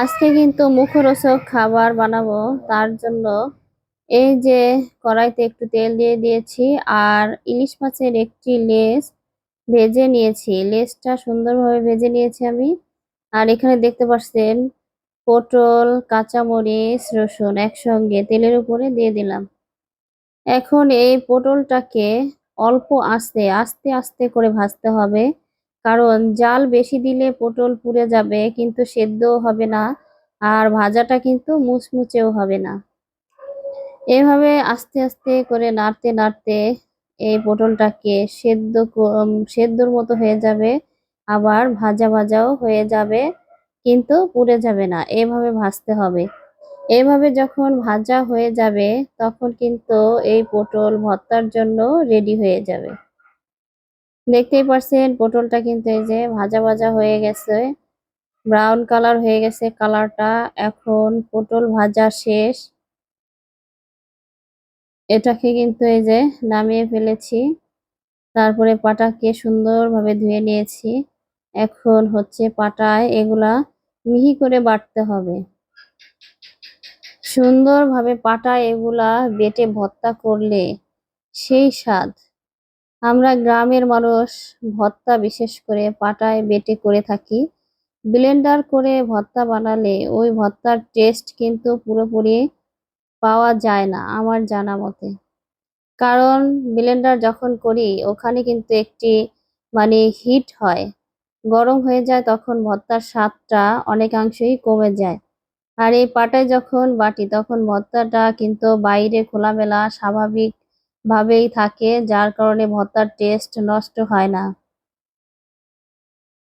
আজকে কিন্তু মুখরোচক খাবার বানাবো, তার জন্য এই যে কড়াইতে একটু তেল দিয়ে দিয়েছি আর ইলিশ মাছের একটি লেজ ভেজে নিয়েছি। লেজটা সুন্দরভাবে ভেজে নিয়েছি আমি। আর এখানে দেখতে পাচ্ছেন পটল, কাঁচামরিচ, রসুন একসঙ্গে তেলের উপরে দিয়ে দিলাম। এখন এই পটলটাকে অল্প আস্তে আস্তে আস্তে করে ভাজতে হবে। কারণ জাল বেশি দিলে পটল পুড়ে যাবে, কিন্তু সেদ্ধও হবে না আর ভাজাটা কিন্তু মুচমুচেও হবে না। এভাবে আস্তে আস্তে করে নাড়তে নাড়তে এই পটলটাকে সেদ্ধ সেদ্ধর মতো হয়ে যাবে, আবার ভাজা ভাজাও হয়ে যাবে, কিন্তু পুড়ে যাবে না। এভাবে ভাজতে হবে। এভাবে যখন ভাজা হয়ে যাবে, তখন কিন্তু এই পটল ভর্তার জন্য রেডি হয়ে যাবে। দেখতেই পাচ্ছেন পটলটা কিন্তু এই যে ভাজা ভাজা হয়ে গেছে। ব্রাউন কালার হয়ে গেছে কালারটা এখন পটল ভাজা শেষ। এটাকে কিন্তু এই যে নামিয়ে ফেলেছি। তারপরে পাটাকে সুন্দরভাবে ধুয়ে নিয়েছি। এখন হচ্ছে পাটায় এগুলা মিহি করে বাটতে হবে। সুন্দরভাবে পাটায় এগুলা বেটে ভর্তা করলে সেই স্বাদ। আমরা গ্রামের মানুষ ভর্তা বিশেষ করে পাটায় বেটে করে থাকি। ব্লেন্ডার করে ভর্তা বানালে ওই ভর্তার টেস্ট কিন্তু পুরোপুরি পাওয়া যায় না, আমার জানা মতে। কারণ ব্লেন্ডার যখন করি, ওখানে কিন্তু একটি মানে হিট হয়। গরম হয়ে যায় তখন ভর্তার স্বাদটা অনেকাংশেই কমে যায়। আর এই পাটায় যখন বাটি, তখন ভর্তাটা কিন্তু বাইরে খোলামেলা, স্বাভাবিক ভাবেই থাকে, যার কারণে ভর্তার টেস্ট নষ্ট হয় না।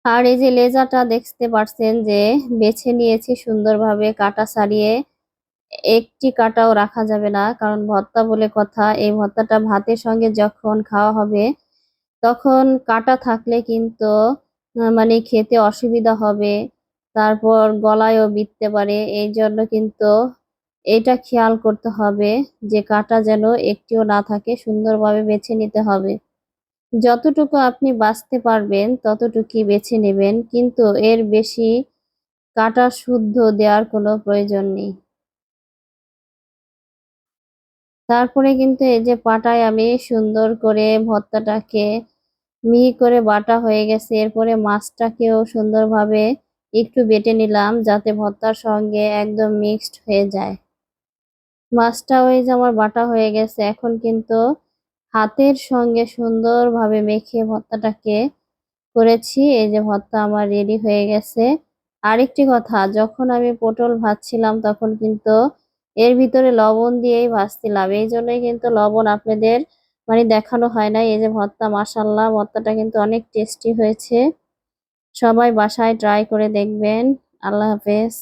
আর এই যে লেজাটা দেখতে পারছেন যে বেছে নিয়েছি সুন্দরভাবে, কাটা সারিয়ে, একটি কাটাও রাখা যাবে না, কারণ ভর্তা বলে কথা, এই ভর্তাটা ভাতের সঙ্গে যখন খাওয়া হবে, তখন কাটা থাকলে কিন্তু মানে খেতে অসুবিধা হবে, তারপর গলায়ও বিঁধতে পারে এই জন্য কিন্তু এটা খেয়াল করতে হবে যে কাটা যেন একটিও না থাকে, সুন্দরভাবে বেছে নিতে হবে। যতটুকু আপনি বাঁচতে পারবেন, ততটুকুই বেছে নেবেন, কিন্তু এর বেশি কাটা শুদ্ধ দেওয়ার কোনো প্রয়োজন নেই। তারপরে কিন্তু এই যে পাটায় আমি সুন্দর করে ভর্তাটাকে মিহি করে বাটা হয়ে গেছে, এরপরে মাছটাকেও সুন্দরভাবে একটু বেটে নিলাম, যাতে ভর্তার সঙ্গে একদম মিক্সড হয়ে যায়। মাছটা ওই যে আমার বাটা হয়ে গেছে। এখন কিন্তু হাতের সঙ্গে সুন্দরভাবে মেখে ভর্তাটাকে করেছি। এই যে ভর্তা আমার রেডি হয়ে গেছে। আরেকটি কথা, যখন আমি পটল ভাজছিলাম তখন কিন্তু এর ভিতরে লবণ দিয়েই ভাজছিলাম। এই জন্যই কিন্তু লবণ আপনাদের মানে দেখানো হয় না এই যে ভর্তা মাসাল্লাহ ভর্তাটা কিন্তু অনেক টেস্টি হয়েছে। সবাই বাসায় ট্রাই করে দেখবেন। আল্লাহ হাফেজ।